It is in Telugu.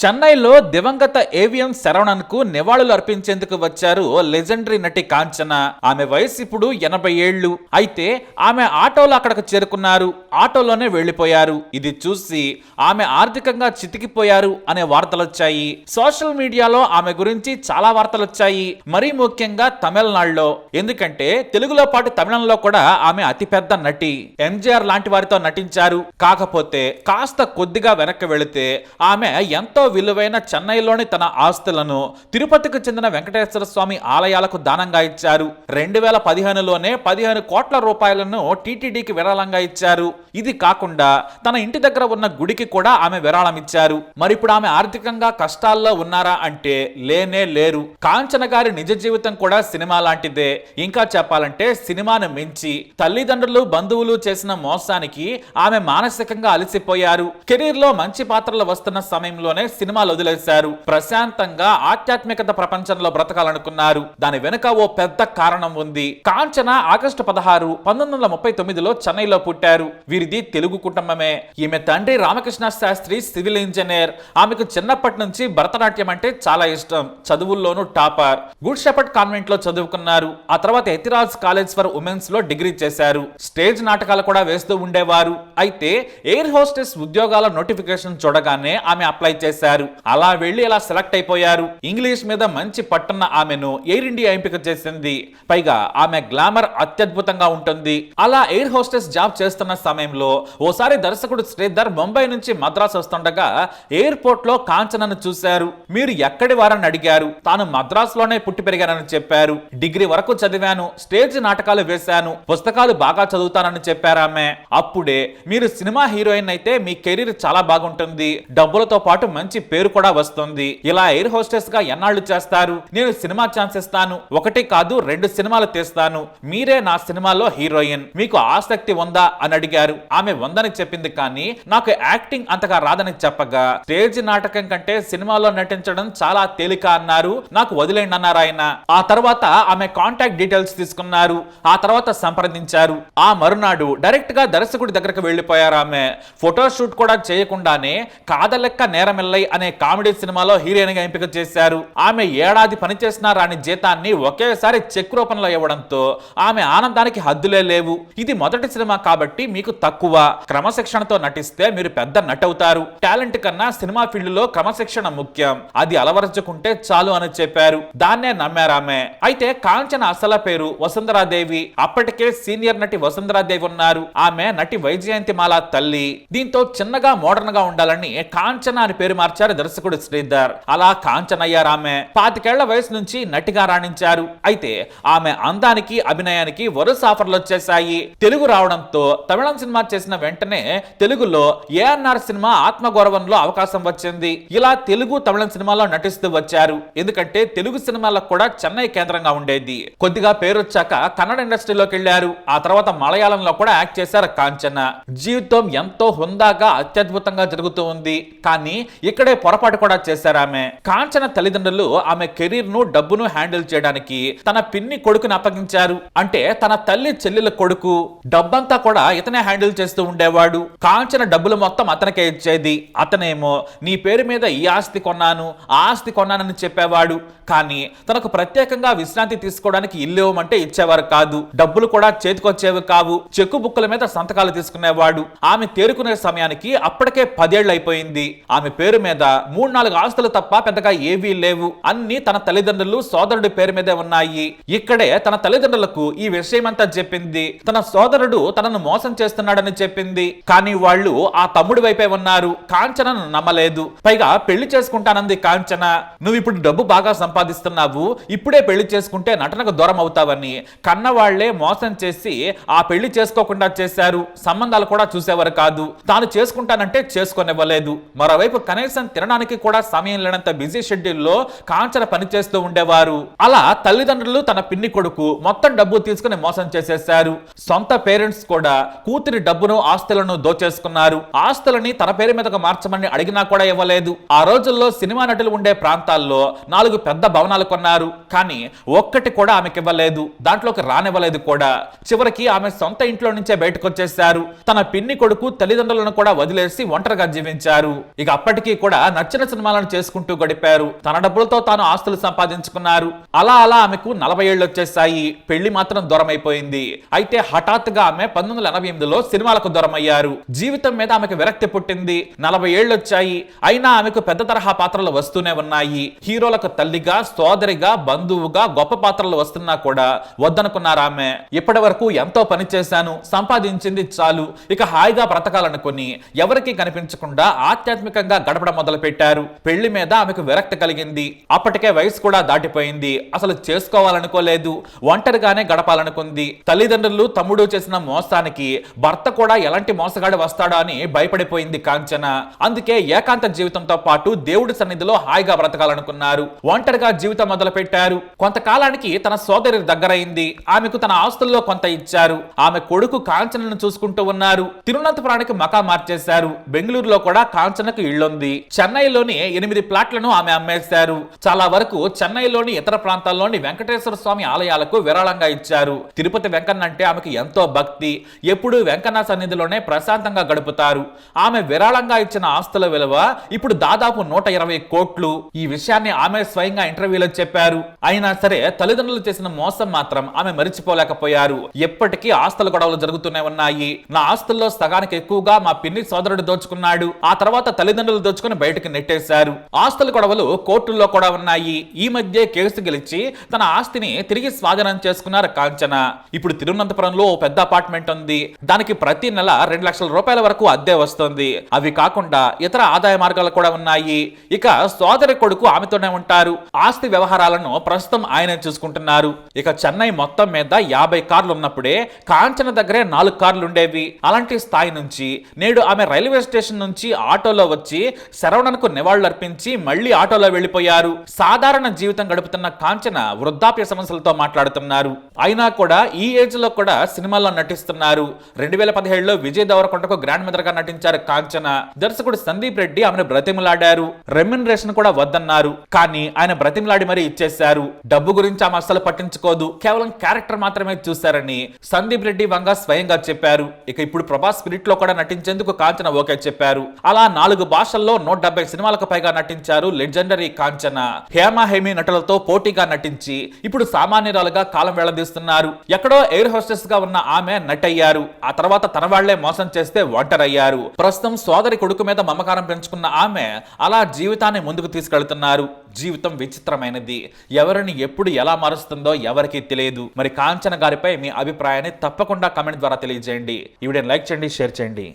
చెన్నైలో దివంగత ఏవిఎం శరవణన్కు నివాళులు అర్పించేందుకు వచ్చారు లెజెండరీ నటి కాంచన. ఆమె వయసు ఇప్పుడు ఎనభై ఏళ్ళు అయితే ఆమె ఆటోలో అక్కడికి చేరుకున్నారు. ఆటోలోనే వెళ్ళిపోయారు ఇది చూసి ఆమె ఆర్థికంగా చితికిపోయారు అనే వార్తలు వచ్చాయి సోషల్ మీడియాలో ఆమె గురించి చాలా వార్తలు వచ్చాయి మరీ ముఖ్యంగా తమిళనాడులో. ఎందుకంటే తెలుగులో పాటు తమిళంలో కూడా ఆమె అతిపెద్ద నటి. ఎంజీఆర్ లాంటి వారితో నటించారు. కాకపోతే కాస్త కొద్దిగా వెనక్కి వెళితే ఆమె ఎంతో విలువైన చెన్నైలోని తన ఆస్తులను తిరుపతికి చెందిన వెంకటేశ్వర స్వామి ఆలయాలకు దానంగా ఇచ్చారు. రెండు వేల పదిహేనులోనే పదిహేను కోట్ల రూపాయలను టీటీడీకి విరాళంగా ఇచ్చారు. ఇది కాకుండా తన ఇంటి దగ్గర ఉన్న గుడికి కూడా ఆమె విరాళం ఇచ్చారు. మరి ఇప్పుడు ఆమె ఆర్థికంగా కష్టాల్లో ఉన్నారా అంటే లేనే లేరు. కాంచన గారి నిజ జీవితం కూడా సినిమా లాంటిదే. ఇంకా చెప్పాలంటే సినిమాను మించి తల్లిదండ్రులు బంధువులు చేసిన మోసానికి ఆమె మానసికంగా అలసిపోయారు. కెరీర్లో మంచి పాత్రలు వస్తున్న సమయంలోనే సినిమాలు వదిలేశారు. ప్రశాంతంగా ఆధ్యాత్మికత ప్రపంచంలో బ్రతకాలనుకున్నారు. దాని వెనుక ఓ పెద్ద కారణం ఉంది. కాంచన ఆగస్టు పదహారు పంతొమ్మిది వందల ముప్పై తొమ్మిదిలో చెన్నైలో పుట్టారు. వీరిది తెలుగు కుటుంబమే. ఈమె తండ్రి రామకృష్ణ శాస్త్రి సివిల్ ఇంజనీర్. ఆమెకు చిన్నప్పటి నుంచి భరతనాట్యం అంటే చాలా ఇష్టం. చదువుల్లోనూ టాపర్. గుడ్ షెపర్డ్ కాన్వెంట్లో చదువుకున్నారు. ఆ తర్వాత ఎతిరాజ్ కాలేజ్ ఫర్ ఉమెన్స్లో డిగ్రీ చేశారు. స్టేజ్ నాటకాలు కూడా వేస్తూ ఉండేవారు. అయితే ఎయిర్ హోస్టెస్ ఉద్యోగాల నోటిఫికేషన్ చూడగానే ఆమె అప్లై చేశారు. అలా వెళ్ళి అలా సెలెక్ట్ అయిపోయారు. ఇంగ్లీష్ మీద మంచి పట్టున్న ఆమెను ఎయిర్ ఇండియా ఎంపిక చేసింది. పైగా ఆమె గ్లామర్ అత్యద్భుతంగా ఉంటుంది. అలా ఎయిర్ హోస్టెస్ జాబ్ చేస్తున్న సమయంలో ఓసారి దర్శకుడు శ్రీధర్ ముంబై నుంచి మద్రాస్ వస్తుండగా ఎయిర్పోర్ట్లో కాంచనను చూశారు. మీరు ఎక్కడి వారని అడిగారు. తాను మద్రాస్లోనే పుట్టి పెరిగానని చెప్పారు. డిగ్రీ వరకు చదివాను. స్టేజ్ నాటకాలు వేశాను. పుస్తకాలు బాగా చదువుతానని చెప్పారామె అప్పుడే మీరు సినిమా హీరోయిన్ అయితే మీ కెరీర్ చాలా బాగుంటుంది. డబ్బులతో పాటు మంచి పేరు కూడా వస్తుంది. ఇలా ఎయిర్ హోస్టెస్గా ఎన్నాళ్ళు చేస్తారు? నేను సినిమా ఛాన్స్ ఇస్తాను. ఒకటి కాదు రెండు సినిమాలు తీస్తాను. మీరే నా సినిమాలో హీరోయిన్. మీకు ఆసక్తి ఉందా? అని అడిగారు. ఆమె ఉందని చెప్పింది కానీ నాకు యాక్టింగ్ అంతగా రాదని చెప్పగా స్టేజ్ నాటకం కంటే సినిమాలో నటించడం చాలా తేలిక అన్నారు. నాకు వదిలేండి అన్నారు ఆయన. ఆ తర్వాత ఆమె కాంటాక్ట్ డీటెయిల్స్ తీసుకున్నారు. ఆ తర్వాత సంప్రదించారు. ఆ మరునాడు డైరెక్ట్గా దర్శకుడి దగ్గరకు వెళ్ళిపోయారు ఆమె. ఫోటోషూట్ కూడా చేయకుండానే కాదలెక్క నేరమిల్లై అనే కామెడీ సినిమాలో హీరోయిన్గా ఎంపిక చేశారు. ఆమె ఏడాది పనిచేసిన రాని జీతాన్ని ఒకేసారి చెక్ రూపంలో ఇవ్వడంతో ఆమె ఆనందానికి హద్దులే లేవు. ఇది మొదటి సినిమా కాబట్టి మీకు తక్కువ. క్రమశిక్షణతో నటిస్తే మీరు పెద్ద నటవుతారు. టాలెంట్ కన్నా సినిమా ఫీల్డ్లో క్రమశిక్షణ ముఖ్యం. అది అలవరచుకుంటే చాలు అని చెప్పారు. దాన్నే నమ్మారామె అయితే కాంచన అసల పేరు వసుంధరాదేవి. అప్పటికే సీనియర్ నటి వసుంధరాదేవి ఉన్నారు. ఆమె నటి వైజయంతిమాల తల్లి. దీంతో చిన్నగా మోడర్న్గా ఉండాలని కాంచన అని పేరు మార్చారు దర్శకుడు శ్రీధర్. అలా కాంచన పాతికేళ్ళ వయసు నుంచి నటిగా రాణించారు. అయితే ఆమె అందానికి అభినయానికి వరుస ఆఫర్లు వచ్చేశాయి. తెలుగు రావడంతో తమిళం సినిమా చేసిన వెంటనే తెలుగులో ఏఎన్ఆర్ సినిమా ఆత్మగౌరవంలో అవకాశం వచ్చింది. ఇలా తెలుగు తమిళం సినిమాలో నటిస్తూ వచ్చారు. ఎందుకంటే తెలుగు సినిమాలకు కూడా చెన్నై కేంద్రంగా ఉండేది. కొద్దిగా పేరు వచ్చాక కన్నడ ఇండస్ట్రీలోకి వెళ్ళారు ఆ తర్వాత మలయాళంలో కూడా యాక్ట్ చేశారు కాంచన. జీవితం ఎంతో హుందాగా అత్యద్భుతంగా జరుగుతూ ఉంది. కానీ ఇక్కడ పొరపాటు కూడా చేశారు ఆమె. కాంచన తల్లిదండ్రులు ఆమె కెరీర్ను డబ్బును హ్యాండిల్ చేయడానికి తన పిన్ని కొడుకుని అప్పగించారు. అంటే తన తల్లి చెల్లెల కొడుకు. డబ్బంతా కూడా ఇతనే హ్యాండిల్ చేస్తూ ఉండేవాడు. కాంచన డబ్బులు మొత్తం అతనికే ఇచ్చేది. అతనేమో నీ పేరు మీద ఈ ఆస్తి కొన్నాను ఆ ఆస్తి కొన్నానని చెప్పేవాడు. కానీ తనకు ప్రత్యేకంగా విశ్రాంతి తీసుకోవడానికి ఇల్లు ఇవ్వమంటే ఇచ్చేవారు కాదు. డబ్బులు కూడా చేతికొచ్చేవి కావు. చెక్కు బుక్కుల మీద సంతకాలు తీసుకునేవాడు. ఆమె తేరుకునే సమయానికి అప్పటికే పదేళ్ళు అయిపోయింది ఆమె పేరు మీద మూడు నాలుగు ఆస్తులు తప్ప పెద్దగా ఏవీ లేవు. అన్ని తన తల్లిదండ్రులు సోదరుడి పేరు మీదే ఉన్నాయి. ఇక్కడే తన తల్లిదండ్రులకు ఈ విషయమంతా చెప్పింది. తన సోదరుడు తనను మోసం చేస్తున్నాడని చెప్పింది. కానీ వాళ్ళు ఆ తమ్ముడి వైపే ఉన్నారు. కాంచనను నమ్మలేదు. పైగా పెళ్ళి చేసుకుంటానంది కాంచన. నువ్వు ఇప్పుడు డబ్బు బాగా సంపాదిస్తున్నావు. ఇప్పుడే పెళ్ళి చేసుకుంటే నటనకు దూరం అవుతావని. కన్నవాళ్ళే మోసం చేసి ఆ పెళ్ళి చేసుకోకుండా చేశారు. సంబంధాలు కూడా చూసేవారు కాదు. తాను చేసుకుంటానంటే చేసుకొనివ్వలేదు. మరోవైపు కనీసం తినడానికి కూడా సమయం లేనంత బిజీ షెడ్యూల్లో కాంచన పనిచేస్తూ ఉండేవారు. అలా తల్లిదండ్రులు తన పిన్ని కొడుకు మొత్తం డబ్బు తీసుకుని మోసం చేసేశారు. సొంత పేరెంట్స్ కూడా కూతురి డబ్బును ఆస్తులను దోచేసుకున్నారు. ఆస్తులని తన పేరు మీదకు మార్చమని అడిగినా కూడా ఇవ్వలేదు. ఆ రోజుల్లో సినిమా నటులు ఉండే ప్రాంతాల్లో నాలుగు పెద్ద భవనాలు కొన్నారు. కానీ ఒక్కటి కూడా ఆమెకి ఇవ్వలేదు. దాంట్లోకి రానివ్వలేదు కూడా. చివరికి ఆమె సొంత ఇంట్లో నుంచే బయటకు వచ్చేసారు తన పిన్ని కొడుకు తల్లిదండ్రులను కూడా వదిలేసి ఒంటరిగా జీవించారు. ఇక అప్పటికీ కూడా నచ్చిన సినిమాలను చేసుకుంటూ గడిపారు. తన డబ్బులతో తాను ఆస్తులు సంపాదించుకున్నారు. అలా అలా ఆమెకు నలభై ఏళ్ళు వచ్చేసాయి పెళ్ళి మాత్రం దూరం అయిపోయింది అయితే హఠాత్తుగా ఆమె పంతొమ్మిది వందల ఎనభై ఎనిమిదిలో సినిమాలకు దూరం అయ్యారు జీవితం మీద ఆమెకు విరక్తి పుట్టింది. నలభై ఏళ్ళు వచ్చాయి. అయినా ఆమెకు పెద్ద తరహా పాత్రలు వస్తూనే ఉన్నాయి. హీరోలకు తల్లిగా సోదరిగా బంధువుగా గొప్ప పాత్రలు వస్తున్నా కూడా వద్దనుకున్నారు ఆమె. ఇప్పటి వరకు ఎంతో పని చేశాను. సంపాదించింది చాలు. ఇక హాయిగా బ్రతకాలనుకుని ఎవరికి కనిపించకుండా ఆధ్యాత్మికంగా గడపడం మొదలుపెట్టారు. పెళ్ళి మీద ఆమెకు విరక్తి కలిగింది. అప్పటికే వయసు కూడా దాటిపోయింది. అసలు చేసుకోవాలనుకోలేదు. ఒంటరిగానే గడపాలనుకుంది. తల్లిదండ్రులు తమ్ముడు చేసిన మోసానికి భర్త కూడా ఎలాంటి మోసగాడు వస్తాడో అని భయపడిపోయింది కాంచన. అందుకే ఏకాంత జీవితంతో పాటు దేవుడి సన్నిధిలో హాయిగా బ్రతకాలనుకున్నారు. ఒంటరిగా జీవితం మొదలు పెట్టారు కొంతకాలానికి తన సోదరి దగ్గరైంది. ఆమెకు తన ఆస్తుల్లో కొంత ఇచ్చారు. ఆమె కొడుకు కాంచనను చూసుకుంటూ ఉన్నారు. తిరువనంతపురానికి మకా మార్చేశారు. బెంగళూరులో కూడా కాంచనకు ఇళ్ళుంది చెన్నైలోని ఎనిమిది ప్లాట్లను ఆమె అమ్మేశారు. చాలా వరకు చెన్నైలోని ఇతర ప్రాంతాల్లోని వెంకటేశ్వర స్వామి ఆలయాలకు విరాళంగా ఇచ్చారు. తిరుపతి వెంకన్న అంటే ఆమెకు ఎంతో భక్తి. ఎప్పుడూ వెంకన్న సన్నిధిలోనే ప్రశాంతంగా గడుపుతారు. ఆమె విరాళంగా ఇచ్చిన ఆస్తుల విలువ ఇప్పుడు దాదాపు నూట ఇరవై కోట్లు. ఈ విషయాన్ని ఆమె స్వయంగా ఇంటర్వ్యూలో చెప్పారు. అయినా సరే తల్లిదండ్రులు చేసిన మోసం మాత్రం ఆమె మరిచిపోలేకపోయారు. ఎప్పటికీ ఆస్తుల గొడవలు జరుగుతూనే ఉన్నాయి. నా ఆస్తుల్లో సగానికి ఎక్కువగా మా పిన్ని సోదరుడు దోచుకున్నాడు. ఆ తర్వాత తల్లిదండ్రులు దోచుకుని బయటకు నెట్టేశారు. ఆస్తుల గొడవలు కోర్టుల్లో కూడా ఉన్నాయి. ఈ మధ్య కేసు గెలిచి తన ఆస్తిని తిరిగి స్వాధీనం చేసుకున్నారు కాంచన. ఇప్పుడు తిరువనంతపురంలో ఓ పెద్ద అపార్ట్మెంట్ ఉంది. దానికి ప్రతి నెల రెండు లక్షల రూపాయల వరకు అద్దె వస్తుంది. అవి కాకుండా ఇతర ఆదాయ మార్గాలు కూడా ఉన్నాయి. ఇక సోదరి కొడుకు ఆమెతోనే ఉంటారు. ఆస్తి వ్యవహారాలను ప్రస్తుతం ఆయనే చూసుకుంటున్నారు. ఇక చెన్నై మొత్తం మీద యాభై కార్లు ఉన్నప్పుడే కాంచన దగ్గరే నాలుగు కార్లు ఉండేవి అలాంటి స్థాయి నుంచి నేడు ఆమె రైల్వే స్టేషన్ నుంచి ఆటోలో వచ్చి శరవణన్కు నివాళులర్పించి మళ్ళీ ఆటోలో వెళ్ళిపోయారు సాధారణ జీవితం గడుపుతున్న కాంచన వృద్ధాప్య సమస్యలతో మాట్లాడుతున్నారు. అయినా కూడా ఈ ఏజ్లో కూడా సినిమాల్లో నటిస్తున్నారు. రెండు వేల పదిహేడులో విజయ్ దేవరకొండకు గ్రాండ్ మదర్గా నటించారు కాంచన. దర్శకుడు సందీప్ రెడ్డి ఆమెను బ్రతిమలాడారు. రెమ్యునరేషన్ కూడా వద్దన్నారు. కానీ ఆయన బ్రతిమలాడి మరీ ఇచ్చేశారు. డబ్బు గురించి ఆమె అస్సలు పట్టించుకోదు. కేవలం క్యారెక్టర్ మాత్రమే చూశారని సందీప్ రెడ్డి వంగ స్వయంగా చెప్పారు. ఇక ఇప్పుడు ప్రభాస్ స్పిరిట్లో కూడా నటించేందుకు కాంచన ఓకే చెప్పారు. అలా నాలుగు భాషల్లో నూట డెబ్బై సినిమాలకు పైగా నటించారు లెజెండరీ కాంచన. హేమ హేమి నటులతో పోటీగా నటించి ఇప్పుడు సామాన్యురాలుగా కాలం వెళ్ళదీస్తున్నారు. ఎక్కడో ఎయిర్ హోస్టెస్గా ఉన్న ఆమె నటయ్యారు. ఆ తర్వాత తన వాళ్ళే మోసం చేస్తే ఒంటరయ్యారు. ప్రస్తుతం సోదరి కొడుకు మీద మమకారం పెంచుకున్న ఆమె అలా జీవితాన్ని ముందుకు తీసుకెళ్తున్నారు. జీవితం విచిత్రమైనది. ఎవరిని ఎప్పుడు ఎలా మారుస్తుందో ఎవరికీ తెలియదు. మరి కాంచన గారిపై మీ అభిప్రాయాన్ని తప్పకుండా కమెంట్ ద్వారా తెలియజేయండి. ఈ వీడియోని లైక్ చేయండి షేర్ చేయండి.